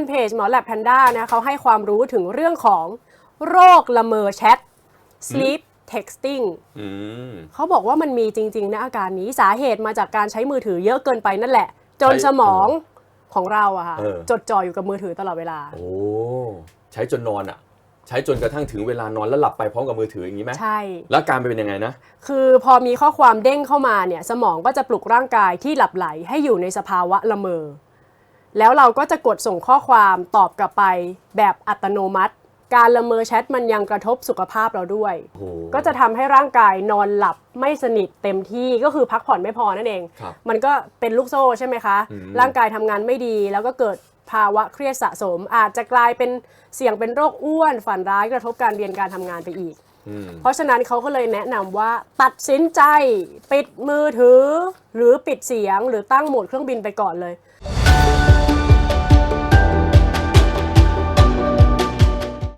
นเพจหมอแลบแพนด้านะเขาให้ความรู้ถึงเรื่องของโรคละเมอแชท sleep texting อืมเขาบอกว่ามันมีจริง ๆ นะอาการนี้สาเหตุมาจากการใช้มือถือเยอะเกินไปนั่นแหละ จนใช้สมองของเราอะค่ะเออจดจ่ออยู่กับมือถือตลอดเวลา โอ้ ใช้จนนอนอะใช้จนกระทั่งถึงเวลานอนแล้วหลับไปพร้อมกับมือถืออย่างนี้ไหมใช่ แล้วอาการเป็นยังไงนะ คือพอมีข้อความเด้งเข้ามาเนี่ย สมองก็จะปลุกร่างกายที่หลับไหลให้อยู่ในสภาวะละเมอ แล้วเราก็จะกดส่งข้อความตอบกลับไปแบบอัตโนมัติ การละเมอแชทมันยังกระทบสุขภาพเราด้วย โอ้โห ก็จะทำให้ร่างกายนอนหลับไม่สนิทเต็มที่ก็คือพักผ่อนไม่พอนั่นเอง ครับมันก็เป็นลูกโซ่ใช่ไหมคะ อืม ร่างกายทำงานไม่ดีแล้วก็เกิดภาวะเครียดสะสม อาจจะกลายเป็นเสี่ยงเป็นโรคอ้วนฝันร้ายกระทบการเรียนการทำงานไปอีก อืม เพราะฉะนั้นเขาก็เลยแนะนำว่าตัดสินใจ ปิดมือถือ หรือปิดเสียงหรือตั้งโหมดเครื่องบินไปก่อนเลย